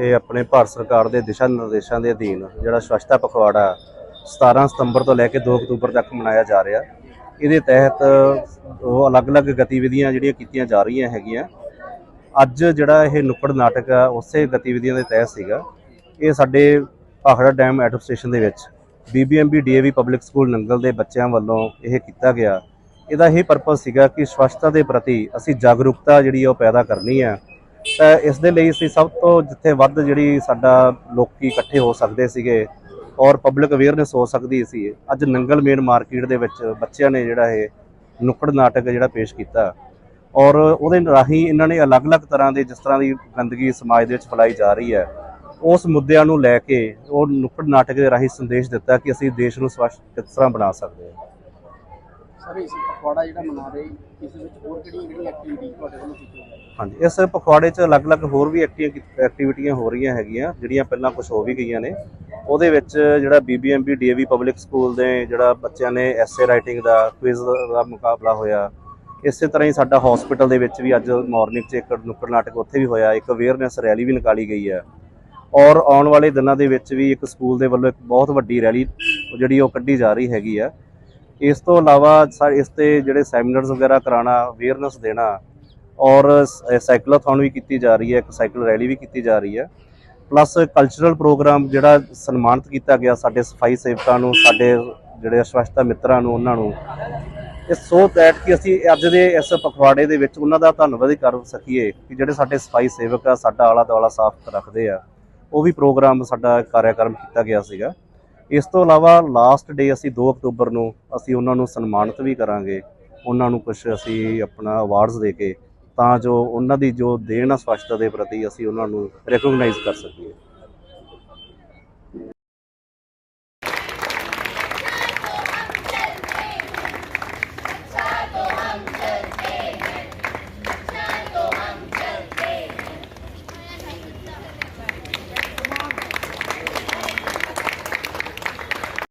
ਇਹ ਆਪਣੇ ਭਾਰਤ ਸਰਕਾਰ ਦੇ ਦਿਸ਼ਾ ਨਿਰਦੇਸ਼ਾਂ ਦੇ ਅਧੀਨ ਜਿਹੜਾ ਸਵੱਛਤਾ ਪਖਵਾੜਾ 17 ਸਤੰਬਰ ਤੋਂ ਲੈ ਕੇ 2 ਅਕਤੂਬਰ ਤੱਕ ਮਨਾਇਆ ਜਾ ਰਿਹਾ। ਇਹਦੇ ਤਹਿਤ ਉਹ ਅਲੱਗ-ਅਲੱਗ ਗਤੀਵਿਧੀਆਂ ਜਿਹੜੀਆਂ ਕੀਤੀਆਂ ਜਾ ਰਹੀਆਂ ਹੈਗੀਆਂ। ਅੱਜ ਜਿਹੜਾ ਇਹ ਨੁੱਕੜ ਨਾਟਕ ਆ, ਉਸੇ ਗਤੀਵਿਧੀਆਂ ਦੇ ਤਹਿਤ ਸੀਗਾ। ਇਹ ਸਾਡੇ ਭਾਖੜਾ ਡੈਮ ਐਟੋ ਸਟੇਸ਼ਨ ਦੇ ਵਿੱਚ BBMB DAV public school Nangal ਦੇ ਬੱਚਿਆਂ ਵੱਲੋਂ ਇਹ ਕੀਤਾ ਗਿਆ। ਇਹਦਾ ਇਹ ਪਰਪਸ ਸੀਗਾ ਕਿ ਸਵੱਛਤਾ ਦੇ ਪ੍ਰਤੀ ਅਸੀਂ ਜਾਗਰੂਕਤਾ ਜਿਹੜੀ ਆ ਉਹ ਪੈਦਾ ਕਰਨੀ ਹੈ ਤਾਂ ਇਸ ਦੇ ਲਈ ਅਸੀਂ ਸਭ ਤੋਂ ਜਿੱਥੇ ਵੱਧ ਜਿਹੜੀ ਸਾਡਾ ਲੋਕੀ ਇਕੱਠੇ ਹੋ ਸਕਦੇ ਸੀਗੇ ਔਰ ਪਬਲਿਕ ਅਵੇਅਰਨੈਸ ਹੋ ਸਕਦੀ ਸੀ, ਅੱਜ ਨੰਗਲ ਮੇਨ ਮਾਰਕੀਟ ਦੇ ਵਿੱਚ ਬੱਚਿਆਂ ਨੇ ਜਿਹੜਾ ਇਹ ਨੁੱਕੜ ਨਾਟਕ ਜਿਹੜਾ ਪੇਸ਼ ਕੀਤਾ। ਔਰ ਉਹਦੇ ਰਾਹੀਂ ਇਹਨਾਂ ਨੇ ਅਲੱਗ-ਅਲੱਗ ਤਰ੍ਹਾਂ ਦੇ ਜਿਸ ਤਰ੍ਹਾਂ ਦੀ ਗੰਦਗੀ ਸਮਾਜ ਦੇ ਵਿੱਚ ਫੈਲਾਈ ਜਾ ਰਹੀ ਹੈ, ਉਸ ਮੁੱਦਿਆਂ ਨੂੰ ਲੈ ਕੇ ਉਹ ਨੁੱਕੜ ਨਾਟਕ ਦੇ ਰਾਹੀਂ ਸੰਦੇਸ਼ ਦਿੱਤਾ ਕਿ ਅਸੀਂ ਦੇਸ਼ ਨੂੰ ਸਵੱਛ ਕਿਸ ਤਰ੍ਹਾਂ ਬਣਾ ਸਕਦੇ ਹਾਂ। ਸਰ ਇਸ ਪਖਵਾੜਾ ਜਿਹੜਾ ਮਨਾ ਰਹੇ, ਇਸ ਵਿੱਚ ਹੋਰ ਕਿਹੜੀਆਂ ਕਿਹੜੀਆਂ ਐਕਟੀਵਿਟੀ ਤੁਹਾਡੇ ਵੱਲੋਂ ਕੀਤੀਆਂ ਜਾ ਰਹੀਆਂ ਹਾਂਜੀ, ਇਸ ਪਖਵਾੜੇ 'ਚ ਅਲੱਗ-ਅਲੱਗ ਹੋਰ ਵੀ ਐਕਟੀਵ- ਐਕਟੀਵਿਟੀਆਂ ਹੋ ਰਹੀਆਂ ਹੈਗੀਆਂ, ਜਿਹੜੀਆਂ ਪਹਿਲਾਂ ਕੁਝ ਹੋ ਵੀ ਗਈਆਂ ਨੇ। ਉਹਦੇ ਵਿੱਚ ਜਿਹੜਾ ਬੀਬੀਐਮਬੀ ਡੀਏਵੀ ਪਬਲਿਕ ਸਕੂਲ ਦੇ ਜਿਹੜਾ ਬੱਚਿਆਂ ਨੇ ਐਸੇ ਰਾਈਟਿੰਗ ਦਾ ਕੁਇਜ਼ ਦਾ ਮੁਕਾਬਲਾ ਹੋਇਆ। ਇਸੇ ਤਰ੍ਹਾਂ ਹੀ ਸਾਡਾ ਹਸਪੀਟਲ ਦੇ ਵਿੱਚ ਵੀ ਅੱਜ ਮਾਰਨਿੰਗ 'ਚ ਇੱਕ ਨੁੱਕੜ ਨਾਟਕ ਉੱਥੇ ਵੀ ਹੋਇਆ, ਇੱਕ ਅਵੇਅਰਨੈਸ ਰੈਲੀ ਵੀ ਨਿਕਾਲੀ ਗਈ ਹੈ। ਔਰ ਆਉਣ ਵਾਲੇ ਦਿਨਾਂ ਦੇ ਵਿੱਚ ਵੀ ਇੱਕ ਸਕੂਲ ਦੇ ਵੱਲੋਂ ਇੱਕ ਬਹੁਤ ਵੱਡੀ ਰੈਲੀ ਜਿਹੜੀ ਉਹ ਕੱਢੀ ਜਾ ਰਹੀ ਹੈਗੀ ਆ। ਇਸ ਤੋਂ ਇਲਾਵਾ ਸਾ- ਇਸ ਤੇ ਜਿਹੜੇ ਸੈਮੀਨਾਰਸ ਵਗੈਰਾ ਕਰਾਉਣਾ ਅਵੇਅਰਨੈਸ ਦੇਣਾ ਔਰ ਸ- ਸਾਈਕਲੋਥੌਨ ਵੀ ਕੀਤੀ ਜਾ ਰਹੀ ਹੈ, ਇੱਕ ਸਾਈਕਲ ਰੈਲੀ ਵੀ ਕੀਤੀ ਜਾ ਰਹੀ ਹੈ। ਪਲੱਸ ਕਲਚਰਲ ਪ੍ਰੋਗਰਾਮ ਜਿਹੜਾ ਸਨਮਾਨਿਤ ਕੀਤਾ ਗਿਆ ਸਾਡੇ ਸਫ਼ਾਈ ਸੇਵਕਾਂ ਨੂੰ, ਸਾਡੇ ਜਿਹੜੇ ਸਵੱਛਤਾ ਮਿੱਤਰਾਂ ਨੂੰ, ਉਹਨਾਂ ਨੂੰ। ਇਹ ਸੋ ਦੈਟ ਕਿ ਅਸੀਂ ਅੱਜ ਦੇ ਇਸ ਪਖਵਾੜੇ ਦੇ ਵਿੱਚ ਉਹਨਾਂ ਦਾ ਧੰਨਵਾਦ ਹੀ ਕਰ ਸਕੀਏ ਕਿ ਜਿਹੜੇ ਸਾਡੇ ਸਫ਼ਾਈ ਸੇਵਕ ਆ, ਸਾਡਾ ਆਲਾ ਦੁਆਲਾ ਸਾਫ਼ ਰੱਖਦੇ ਆ। ਉਹ ਵੀ ਪ੍ਰੋਗਰਾਮ ਸਾਡਾ ਕਾਰਿਆਕਰਮ ਕੀਤਾ ਗਿਆ ਸੀਗਾ। ਇਸ ਤੋਂ ਇਲਾਵਾ ਲਾਸਟ ਡੇ ਅਸੀਂ 2 ਅਕਤੂਬਰ ਨੂੰ ਅਸੀਂ ਉਹਨਾਂ ਨੂੰ ਸਨਮਾਨਿਤ ਵੀ ਕਰਾਂਗੇ। ਉਹਨਾਂ ਨੂੰ ਕੁਝ ਅਸੀਂ ਆਪਣਾ ਅਵਾਰਡਸ ਦੇ ਕੇ ਤਾਂ ਜੋ ਉਹਨਾਂ ਦੀ ਜੋ ਦੇਣ ਆ ਸਵੱਛਤਾ ਦੇ ਪ੍ਰਤੀ ਅਸੀਂ ਉਹਨਾਂ ਨੂੰ ਰੈਕਗਨਾਈਜ਼ ਕਰ ਸਕੀਏ।